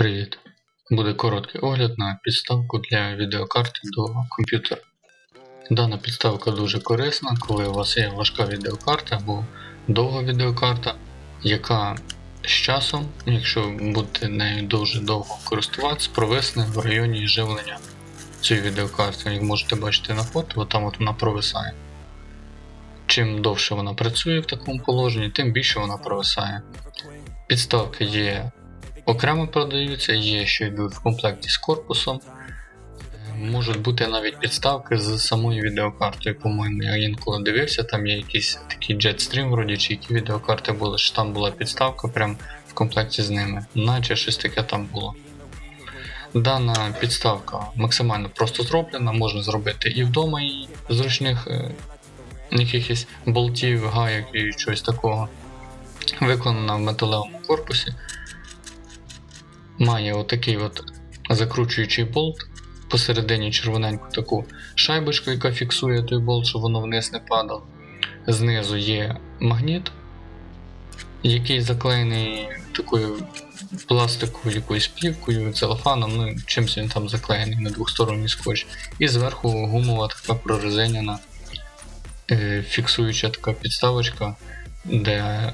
Привіт! Буде короткий огляд на підставку для відеокарти до комп'ютера. Дана підставка дуже корисна, коли у вас є важка відеокарта або довга відеокарта, яка з часом, якщо будете нею дуже довго користуватися, провисне в районі живлення цієї відеокарти. Як можете бачити на фото, там от вона провисає. Чим довше вона працює в такому положенні, тим більше вона провисає. Підставки є окремо продаються, є що йдуть в комплекті з корпусом. Е, Можуть бути навіть підставки з самою відеокартою, по-моєму, я інколи дивився, там є якийсь такий Jetstream вроді, чи які відеокарти були, що там була підставка прям в комплекті з ними, наче щось таке там було. Дана підставка максимально просто зроблена, можна зробити і вдома, і зручних е, якихось болтів, гайок і чогось такого. Виконана в металевому корпусі має отакий от закручуючий болт, посередині червоненьку таку шайбочку, яка фіксує той болт, щоб воно вниз не падало. Знизу є магніт, який заклеєний такою пластиковою якоюсь плівкою, целофаном, ну чимось він там заклеєний на двохсторонній скотч. І зверху гумова така прорезиняна е, фіксуюча така підставочка, де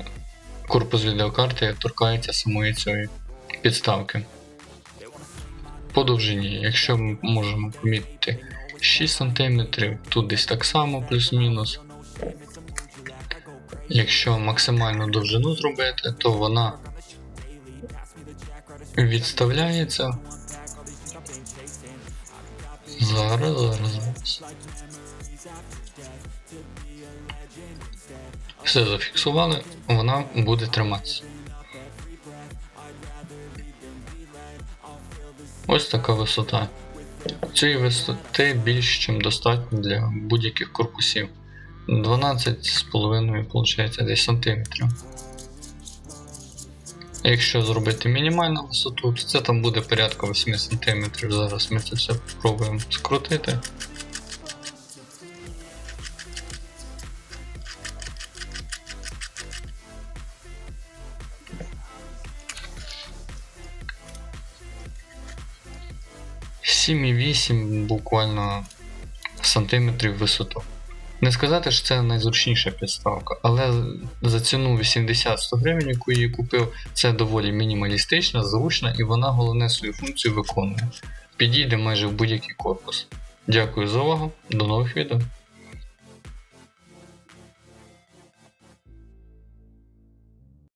корпус відеокарти торкається самої цієї підставки. По довжині, якщо ми можемо помітити 6 см, тут десь так само, плюс-мінус. Якщо максимальну довжину зробити, то вона відставляється. Зараз, зараз. Все зафіксували, вона буде триматися. Ось така висота. Цієї висоти більш ніж достатньо для будь-яких корпусів. 12,5 виходить десь. Якщо зробити мінімальну висоту, то це там буде порядка 8 см. Зараз ми це все спробуємо скрутити. Сім і 8 буквально сантиметрів висоту. Не сказати, що це найзручніша підставка, але за ціну 80-100 гривень, яку її купив, це доволі мінімалістична, зручна і вона головне свою функцію виконує. Підійде майже в будь-який корпус. Дякую за увагу, до нових відео.